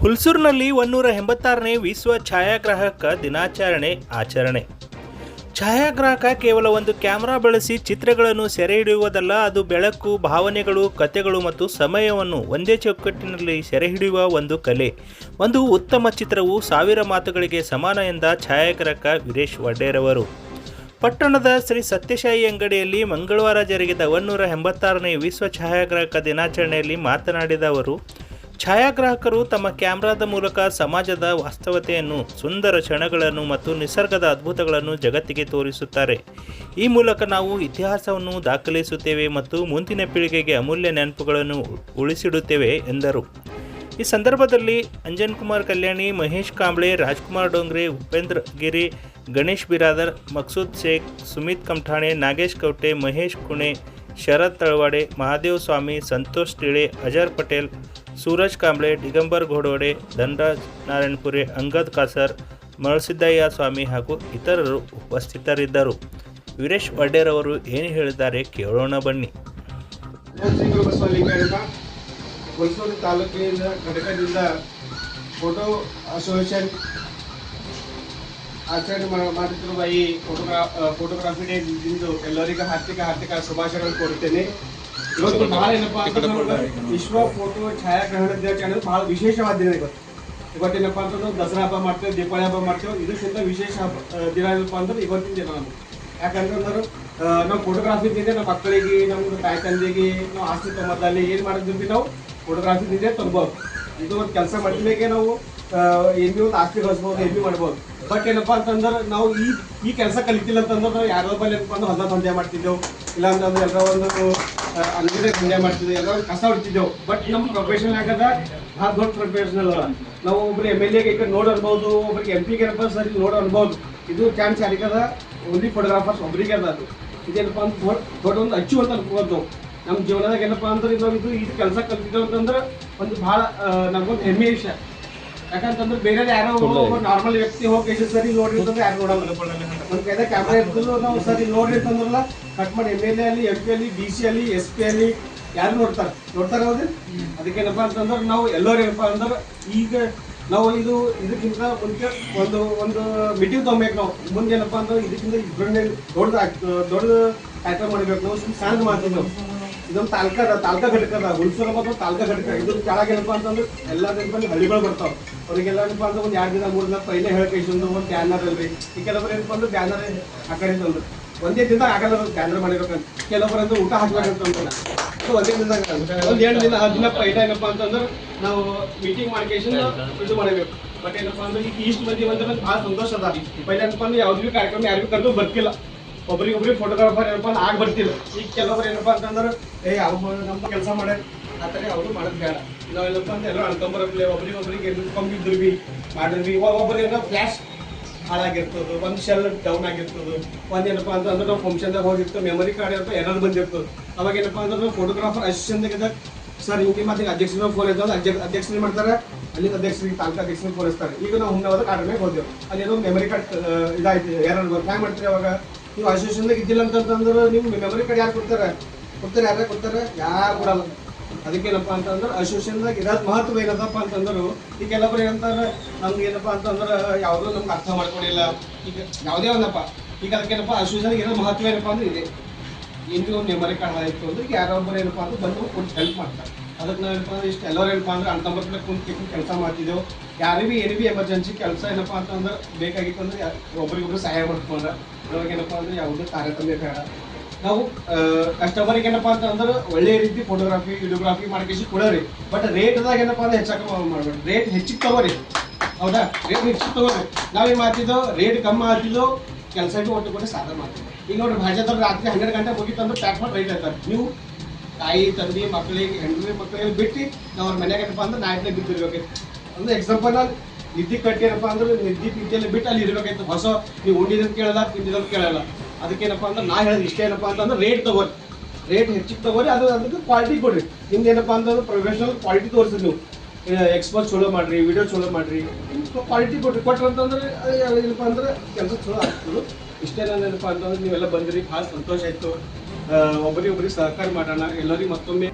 ಹುಲ್ಸೂರಿನಲ್ಲಿ ಒನ್ನೂರ ಎಂಬತ್ತಾರನೇ ವಿಶ್ವ ಛಾಯಾಗ್ರಾಹಕ ದಿನಾಚರಣೆ ಆಚರಣೆ. ಛಾಯಾಗ್ರಾಹಕ ಕೇವಲ ಒಂದು ಕ್ಯಾಮೆರಾ ಬಳಸಿ ಚಿತ್ರಗಳನ್ನು ಸೆರೆ ಹಿಡಿಯುವುದಲ್ಲ ಅದು ಬೆಳಕು, ಭಾವನೆಗಳು, ಕಥೆಗಳು ಮತ್ತು ಸಮಯವನ್ನು ಒಂದೇ ಚೌಕಟ್ಟಿನಲ್ಲಿ ಸೆರೆ ಹಿಡಿಯುವ ಒಂದು ಕಲೆ. ಒಂದು ಉತ್ತಮ ಚಿತ್ರವು ಸಾವಿರ ಮಾತುಗಳಿಗೆ ಸಮಾನ ಎಂದ ಛಾಯಾಗ್ರಾಹಕ ವೀರೇಶ್ ವಡ್ಡೇರವರು. ಪಟ್ಟಣದ ಶ್ರೀ ಸತ್ಯಶಾಯಿ ಅಂಗಡಿಯಲ್ಲಿ ಮಂಗಳವಾರ ಜರುಗಿದ ಒನ್ನೂರ ಎಂಬತ್ತಾರನೇ ವಿಶ್ವ ಛಾಯಾಗ್ರಾಹಕ ದಿನಾಚರಣೆಯಲ್ಲಿ ಮಾತನಾಡಿದ ಅವರು ಛಾಯಾಗ್ರಾಹಕರು ತಮ್ಮ ಕ್ಯಾಮ್ರಾದ ಮೂಲಕ ಸಮಾಜದ ವಾಸ್ತವತೆಯನ್ನು, ಸುಂದರ ಕ್ಷಣಗಳನ್ನು ಮತ್ತು ನಿಸರ್ಗದ ಅದ್ಭುತಗಳನ್ನು ಜಗತ್ತಿಗೆ ತೋರಿಸುತ್ತಾರೆ. ಈ ಮೂಲಕ ನಾವು ಇತಿಹಾಸವನ್ನು ದಾಖಲಿಸುತ್ತೇವೆ ಮತ್ತು ಮುಂದಿನ ಪೀಳಿಗೆಗೆ ಅಮೂಲ್ಯ ನೆನಪುಗಳನ್ನು ಉಳಿಸಿಡುತ್ತೇವೆ, ಎಂದರು. ಈ ಸಂದರ್ಭದಲ್ಲಿ ಅಂಜನ್ ಕುಮಾರ್ ಕಲ್ಯಾಣಿ, ಮಹೇಶ್ ಕಾಂಬ್ಳೆ, ರಾಜ್ಕುಮಾರ್ ಡೋಂಗ್ರೆ, ಉಪೇಂದ್ರ ಗಿರಿ, ಗಣೇಶ್ ಬಿರಾದರ್, ಮಕ್ಸೂದ್ ಶೇಖ್, ಸುಮಿತ್ ಕಮಠಾಣೆ, ನಾಗೇಶ್ ಕೌಟೆ, ಮಹೇಶ್ ಕುಣೆ ಶರತ್ ತಳವಾಡೆ, ಮಹಾದೇವ್ ಸ್ವಾಮಿ, ಸಂತೋಷ್ ಟಿಳೆ, ಅಜರ್ ಪಟೇಲ್ ಸೂರಜ್ ಕಾಂಬ್ಳೆ, ದಿಗಂಬರ್ ಘೋಡೋಡೆ ಧನರಾಜ್ ನಾರಾಯಣಪುರಿ, ಅಂಗದ್ ಕಾಸರ್ ಮರಸಿದ್ದಯ್ಯ ಸ್ವಾಮಿ ಹಾಗೂ ಇತರರು ಉಪಸ್ಥಿತರಿದ್ದರು. ವೀರೇಶ್ ವಡ್ಡೇರ್ ಅವರು ಏನು ಹೇಳಿದ್ದಾರೆ ಕೇಳೋಣ ಬನ್ನಿ. ಬಸವಲಿಂಗಯ್ಯಪ್ಪ ತಾಲೂಕಿನ ಘಟಕದಿಂದ ಫೋಟೋ ಅಸೋಸಿಯೇಷನ್ ಆಚರಣೆ ಮಾಡುತ್ತಿರುವ ಈ ಫೋಟೋಗ್ರಾ ಫೋಟೋಗ್ರಾಫಿ ಡೇ ಇಂದು ಎಲ್ಲರಿಗೂ ಹಾರ್ದಿಕ ಹಾರ್ದಿಕ ಶುಭಾಶಯಗಳು ಕೋರುತ್ತೇನೆ. ಇವತ್ತು ಬಹಳ ಏನಪ್ಪಾ ಅಂತಂದ್ರೆ ವಿಶ್ವ ಫೋಟೋ ಛಾಯಾಗ್ರಹಣ ದಿನಾಚರಣೆ ಬಹಳ ವಿಶೇಷವಾದ ದಿನ ಇವತ್ತು. ಇವತ್ತೇನಪ್ಪ ಅಂತಂದ್ರೆ ದಸರಾ ಹಬ್ಬ ಮಾಡ್ತೇವೆ ದೀಪಾವಳಿ ಹಬ್ಬ ಮಾಡ್ತೇವೆ ಇದಕ್ಕಿಂತ ವಿಶೇಷ ಹಬ್ಬ ದಿನ ಏನಪ್ಪ ಅಂದ್ರೆ ಇವತ್ತಿನ ದಿನ ಅಂದ್ರೆ ಆ, ನಾವು ಫೋಟೋಗ್ರಾಫಿದಿಂದ ನಮ್ಮ ಮಕ್ಕಳಿಗೆ ನಮ್ಮ ತಾಯಿ ತಂದೆಗೆ ನಾವು ಆಸ್ತಿ ತಮ್ಮದಲ್ಲಿ ಏನು ಮಾಡಿದ್ವಿ ನಾವು ಫೋಟೋಗ್ರಾಫಿದಿಂದ ತೊಗೊಬೋದು ಇದು ಒಂದು ಕೆಲಸ ಮಾಡಿದ್ಮೇಲೆ ನಾವು ಎಲ್ಲಿ ಒಂದು ಆಸ್ತಿ ಗಳಿಸ್ಬೋದು ಬಿ ಮಾಡ್ಬೋದು. ಬಟ್ ಏನಪ್ಪಾ ಅಂತಂದ್ರೆ ನಾವು ಈ ಈ ಕೆಲಸ ಕಲಿತಿಲ್ಲ ಅಂತಂದ್ರೆ ನಾವು ಯಾರೋ ಬಲ್ಲಿ ಅಂದ್ರೆ ಹೊಸ ದಂಧೆ ಮಾಡ್ತಿದ್ದೆವು. ಇಲ್ಲ ಅಂತಂದ್ರೆ ಎಲ್ಲ ಒಂದು ಅಲ್ಲಿಗೆ ದಂಧೆ ಮಾಡ್ತಿದ್ದೆವು, ಎಲ್ಲ ಒಂದು ಕಸ ಹೊಡ್ತಿದ್ದೆವು. ಬಟ್ ನಮ್ಮ ಪ್ರೊಫೆಷನ್ ಆಗದ, ಭಾಳ ದೊಡ್ಡ ಪ್ರೊಫೆಷನಲ್ ನಾವು ಒಬ್ರು ಎಂ ಎಲ್ ಎಗೆ ಈಗ ನೋಡ್ ಅನ್ಬೋದು ಒಬ್ರಿಗೆ ಎಂ ಪಿಗೆ ಏನಪ್ಪ ಸರ್ ನೋಡ್ ಅನ್ಬೋದು. ಇದು ಚಾನ್ಸ್ ಯಾರಿಗದ ಓನ್ಲಿ ಫೋಟೋಗ್ರಾಫರ್ಸ್ ಒಬ್ರಿಗೆ ಅದ ಅದು. ಇದೇನಪ್ಪ ಅಂತ ದೊಡ್ಡ ಒಂದು ಅಚ್ಚು ಅಂತ ಅನ್ಕೋಬೋದು ನಾವು. ನಮ್ಮ ಜೀವನದಾಗ ಏನಪ್ಪ ಅಂದ್ರೆ ನಾವು ಇದು ಇದು ಕೆಲಸ ಕಲ್ತಿದ್ದೇವೆ ಅಂತಂದ್ರೆ ಒಂದು ಭಾಳ ನಮಗೊಂದು ಹೆಮ್ಮೆ ವಿಷಯ. ಯಾಕಂತಂದ್ರೆ ಬೇರೆ ಯಾರೋ ನಾರ್ಮಲ್ ವ್ಯಕ್ತಿ ಹೋಗಿ ಎಷ್ಟು ಸರಿ ನೋಡ್ರಿ ಅಂತಂದ್ರೆ ಯಾರು ನೋಡಲ್ಲ ಒಂದು ಕೈದ ಕ್ಯಾಮ್ರಾ ಇರ್ತದೋ ನಾವು ಸರಿ ನೋಡ್ರಿ ಅಂತಂದ್ರಲ್ಲ ಕಟ್ ಮಾಡಿ ಎಂ ಎಲ್ ಎ ಅಲ್ಲಿ ಎಂ ಪಿ ಅಲ್ಲಿ ಡಿ ಸಿ ಅಲ್ಲಿ ಎಸ್ ಪಿ ಅಲ್ಲಿ ಯಾರು ನೋಡ್ತಾರೆ? ನೋಡ್ತಾರೆ ಹೌದು ಅದಕ್ಕೇನಪ್ಪ ಅಂತಂದ್ರೆ ನಾವು ಎಲ್ಲರೂ ಏನಪ್ಪ ಅಂದ್ರೆ ಈಗ ನಾವು ಇದು ಇದಕ್ಕಿಂತ ಮುಂಚೆ ಒಂದು ಒಂದು ಮೀಟಿಂಗ್ ತೊಗೊಬೇಕು ನಾವು. ಮುಂದೆ ಏನಪ್ಪ ಅಂದ್ರೆ ಇದಕ್ಕಿಂತ ಇಬ್ಬರನ್ನೇ ದೊಡ್ಡ ದೊಡ್ಡ ಕಾರ್ಯಕ್ರಮ ಮಾಡಬೇಕು ನಾವು ಸಣ್ಣ ಮಾಡ್ತೀವಿ ನಾವು ಇದೊಂದು ತಾಲ್ಕ ತಾಲೂಕ ಘಟಕ ಅದ. ಹುಣಸೂರು ಮತ್ತು ತಾಲ್ಕ ಘಟಕ. ಇದು ಕೆಳಗೆ ಏನಪ್ಪ ಅಂತಂದ್ರೆ ಎಲ್ಲ ದಿನದಲ್ಲಿ ಹಳ್ಳಿಗಳು ಬರ್ತಾವ. ಅವ್ರಿಗೆಲ್ಲ ಏನಪ್ಪ ಅಂದ್ರೆ ಒಂದು ಎರಡು ದಿನ, ಮೂರು ದಿನ ಪೈಲೆ ಹೇಳ್ಕೊಂಡು ಒಂದು ಬ್ಯಾನರ್ ಅಲ್ರಿ ಈ ಕೆಲವರು ಏನಪ್ಪ ಅಂದ್ರೆ ಬ್ಯಾನರ್ ಹಾಕಿ ತಂದ್ರು ಒಂದೇ ದಿನ ಆಗಲ್ಲ ಬ್ಯಾನರ್ ಮಾಡಿರ್ಬೇಕಂತ ಕೆಲವೊಬ್ರು ಅಂದ್ರೆ ಊಟ ಹಾಕ್ಬೇಕಂತಂದ್ರೆ ಸೊ ಒಂದೇ ದಿನದಾಗ ಒಂದು ಎರಡು ದಿನ, ಹತ್ತು ದಿನ ಪೈಲೆ ಏನಪ್ಪ ಅಂತಂದ್ರೆ ನಾವು ಮೀಟಿಂಗ್ ಮಾಡ್ಕೇಶನ್ ಇದು ಮಾಡಬೇಕು. ಬಟ್ ಏನಪ್ಪ ಅಂದ್ರೆ ಈಗ ಈಸ್ಟ್ ಮಂದಿ ಬಂದ್ರೆ ಭಾಳ ಸಂತೋಷ ಅದ. ಪೈಲೆ ಏನಪ್ಪ ಅಂದ್ರೆ ಯಾವ್ದು ಭೀ ಕಾರ್ಯಕ್ರಮ ಯಾರಿಗೂ ಕರೆದು ಬರ್ತಿಲ್ಲ. ಒಬ್ರಿಗೊಬ್ರಿಗೆ ಫೋಟೋಗ್ರಾಫರ್ ಏನಪ್ಪ ಆಗ ಬರ್ತಿಲ್ಲ ಈಗ ಕೆಲವೊಬ್ರು ಏನಪ್ಪ ಅಂತಂದ್ರೆ, ಏ, ಅವ್ರು ನಮ್ಮ ಕೆಲಸ ಮಾಡ. ಆ ಥರ ಅವರು ಮಾಡೋದು ಬೇಡ. ನಾವೆಲ್ಲಪ್ಪ ಅಂತ ಎಲ್ಲರೂ ಅನ್ಕೊಂಬರಪ್ಲೆ ಒಬ್ರಿಗೊಬ್ರಿಗೆ ಕಂಬಿದ್ರು ಬಿ ಮಾಡಿದ್ವಿ ಒಬ್ಬೊಬ್ರು ಏನೋ ಫ್ಲ್ಯಾಶ್ ಹಾಳಾಗಿರ್ತದೆ, ಒಂದು ಶೆಲ್ ಡೌನ್ ಆಗಿರ್ತದ. ಒಂದು ಏನಪ್ಪಾ ಅಂತಂದ್ರೆ ನಾವು ಫಂಕ್ಷನ್ದಾಗ ಹೋಗಿರ್ತೇವೆ ಮೆಮೊರಿ ಕಾರ್ಡ್ ಅಂತ ಎರರ್ ಬಂದಿರ್ತದ. ಅವಾಗ ಏನಪ್ಪ ಅಂದ್ರೆ ನಾವು ಫೋಟೋಗ್ರಾಫರ್ ಅಸಿಸ್ಟೆಂಟ್ದಾಗ ಸರ್ ಹಿಂಗೆ ಮತ್ತೆ ಅಧ್ಯಕ್ಷರ ಫೋನ್ ಇದ್ದಾವೆ ಅಧ್ಯಕ್ಷ, ಅಧ್ಯಕ್ಷರು ಮಾಡ್ತಾರೆ? ಅಲ್ಲಿ ಅಧ್ಯಕ್ಷರಿಗೆ ತಾಲೂಕು ಅಧ್ಯಕ್ಷರಿಗೆ ಫೋನ್ ಈಗ ನಾವು ಹುಣ್ಣವಾದ ಕಾರ್ಡ್ ಮೇಲೆ ಹೋದೆವು ಅಲ್ಲಿ ಏನೋ ಮೆಮೊರಿ ಕಾರ್ಡ್ ಇದಾಯ್ತು ಹ್ಯಾಂಗ್ ಹ್ಯಾಂಗೆ ಮಾಡ್ತೀರಿ ಅವಾಗ? ನೀವು ಅಸೋಸಿಯೇಷನ್ದಾಗ ಇದ್ದಿಲ್ಲ ಅಂತಂದ್ರೆ ನಿಮ್ಮ ಮೆಮೊರಿ ಕಾರ್ಡ್ ಯಾರು ಕೊಡ್ತಾರೆ? ಕೊಡ್ತಾರೆ ಯಾರ ಕೊಡ್ತಾರೆ? ಯಾರು ಕೊಡಲ್ಲ. ಅದಕ್ಕೇನಪ್ಪ ಅಂತಂದ್ರೆ ಅಸೋಸಿಯೇಷನ್ದಾಗ ಇರೋದು ಮಹತ್ವ ಏನದಪ್ಪ ಅಂತಂದ್ರು, ಈಗ ಕೆಲವೊಬ್ರು ಏನಂತಾರೆ ನಮ್ಗೆ ಏನಪ್ಪ ಅಂತಂದ್ರೆ, ಯಾವುದೋ ನಮ್ಗೆ ಅರ್ಥ ಮಾಡ್ಕೊಂಡಿಲ್ಲ. ಈಗ ಯಾವುದೇ ಒಂದಪ್ಪ. ಈಗ ಅದಕ್ಕೇನಪ್ಪ ಅಸೋಸಿಯೇಷನ್ಗೆ ಇರೋ ಮಹತ್ವ ಏನಪ್ಪ ಅಂದ್ರೆ ಇದೆ. ಇಂದು ಮೆಮರಿ ಕಾರ್ಡ್ ಆಯಿತು ಅಂದ್ರೆ ಯಾರೊಬ್ಬರು ಏನಪ್ಪ ಅಂದ್ರೆ ಬಂದು ಕೊಟ್ಟು ಹೆಲ್ಪ್ ಮಾಡ್ತಾರೆ. ಅದಕ್ಕೆ ನಾವು ಏನಪ್ಪ ಅಂದ್ರೆ ಇಷ್ಟು ಎಲ್ಲರೂ ಏನಪ್ಪ ಅಂದ್ರೆ ಅಂತಂಬರ್ಲೆ ಕುಂತು ಕೆಲಸ ಮಾಡ್ತಿದ್ದೆವು ಯಾರಿಗೂ ಏನು ಭೀ ಎಮರ್ಜೆನ್ಸಿ ಕೆಲಸ ಏನಪ್ಪ ಅಂತಂದ್ರೆ ಬೇಕಾಗಿತ್ತು ಅಂದ್ರೆ ಒಬ್ರಿಗೊಬ್ರು ಸಹಾಯ ಮಾಡ್ಕೊಂಡ್ರೆ. ಅದ್ರೊಳಗೆ ಏನಪ್ಪ ಅಂದ್ರೆ ಯಾವುದೇ ತಾರತಮ್ಯ ಬೇಡ. ನಾವು ಕಸ್ಟಮರಿಗೆ ಏನಪ್ಪ ಅಂತಂದ್ರೆ ಒಳ್ಳೆ ರೀತಿ ಫೋಟೋಗ್ರಾಫಿ ವಿಡಿಯೋಗ್ರಾಫಿ ಮಾಡ್ಕೇಸಿ ಕೊಡೋರಿ ಬಟ್ ರೇಟ್ದಾಗ ಏನಪ್ಪ ಅಂದ್ರೆ ಹೆಚ್ಚಾಕ ಮಾಡ್ಬೇಡ ರೇಟ್ ಹೆಚ್ಚಿಗೆ ತಗೋರಿ. ಹೌದಾ? ರೇಟ್ ಹೆಚ್ಚಿಗೆ ತಗೋರಿ. ನಾವೇನು ಮಾಡ್ತಿದ್ದೋ ರೇಟ್ ಕಮ್ಮಿ ಮಾಡ್ತಿದ್ದೋ ಕೆಲಸ ಭೀ ಒಟ್ಟು ಕೊಟ್ಟು ಸಾಧನ ಮಾಡ್ತೀವಿ ಈಗ ನೋಡಿ ಭಾಜಾದವ್ರು ರಾತ್ರಿ ಹನ್ನೆರಡು ಗಂಟೆ ಹೋಗಿತ್ತಂದ್ರೆ ಪ್ಯಾಕ್ ಮಾಡಿ ರೈಟ್ ಆಯ್ತಾರೆ. ನೀವು ತಾಯಿ, ತಂದೆ ಮಕ್ಕಳಿಗೆ ಹೆಣ್ಣು ಮಕ್ಕಳಿಗೆ ಬಿಟ್ಟು ನಾವು ಅವ್ರ ಮನ್ಯಾಗ ಏನಪ್ಪ ಅಂದ್ರೆ ನಾಯಕನೇ ಬಿದ್ದಿರ್ಬೇಕಾಯ್ತು. ಅಂದ್ರೆ ಎಕ್ಸಾಂಪಲ್ ನಾನು ನಿದ್ದೆ ಕಟ್ಟಿರಪ್ಪ ಅಂದ್ರೆ ನಿದ್ದೆ ನಿದ್ದೆಲ್ಲ ಬಿಟ್ಟು ಅಲ್ಲಿ ಇರ್ಬೇಕಾಯ್ತು. ಹೊಸ ನೀವು ಉಂಡಿದಂತ ಕೇಳಲ್ಲ ತಿಂದಿದ್ರು ಕೇಳಲ್ಲ. ಅದಕ್ಕೇನಪ್ಪ ಅಂದ್ರೆ ನಾ ಹೇಳೋದು ಇಷ್ಟ ಏನಪ್ಪ ಅಂತಂದ್ರೆ ರೇಟ್ ತಗೋರಿ. ರೇಟ್ ಹೆಚ್ಚಿಗೆ ತಗೋರಿ, ಅದು ಅದಕ್ಕೆ ಕ್ವಾಲಿಟಿ ಕೊಡ್ರಿ. ನಿಮ್ದು ಏನಪ್ಪ ಅಂತಂದ್ರೆ ಪ್ರೊಫೆಷನಲ್ ಕ್ವಾಲಿಟಿ ತೋರಿಸಿ ನೀವು. ಎಕ್ಸ್ಪೋಸ್ ಚಲೋ ಮಾಡ್ರಿ ವಿಡಿಯೋ ಚಲೋ ಮಾಡ್ರಿ. ಕ್ವಾಲಿಟಿ ಕೊಟ್ರಿ. ಅದು ಏನಪ್ಪ ಅಂದ್ರೆ ಕೆಲಸ ಚಲೋ ಆಗ್ತದೆ. ಇಷ್ಟೇ ನಾನು ಏನಪ್ಪ ಅಂತಂದ್ರೆ ನೀವೆಲ್ಲ ಬಂದಿರಿ, ಭಾಳ ಸಂತೋಷ ಆಯ್ತು. ಒಬ್ಬರಿಗೆ ಒಬ್ಬರಿಗೆ ಸಹಕಾರ ಮಾಡೋಣ. ಎಲ್ಲರಿಗೂ ಮತ್ತೊಮ್ಮೆ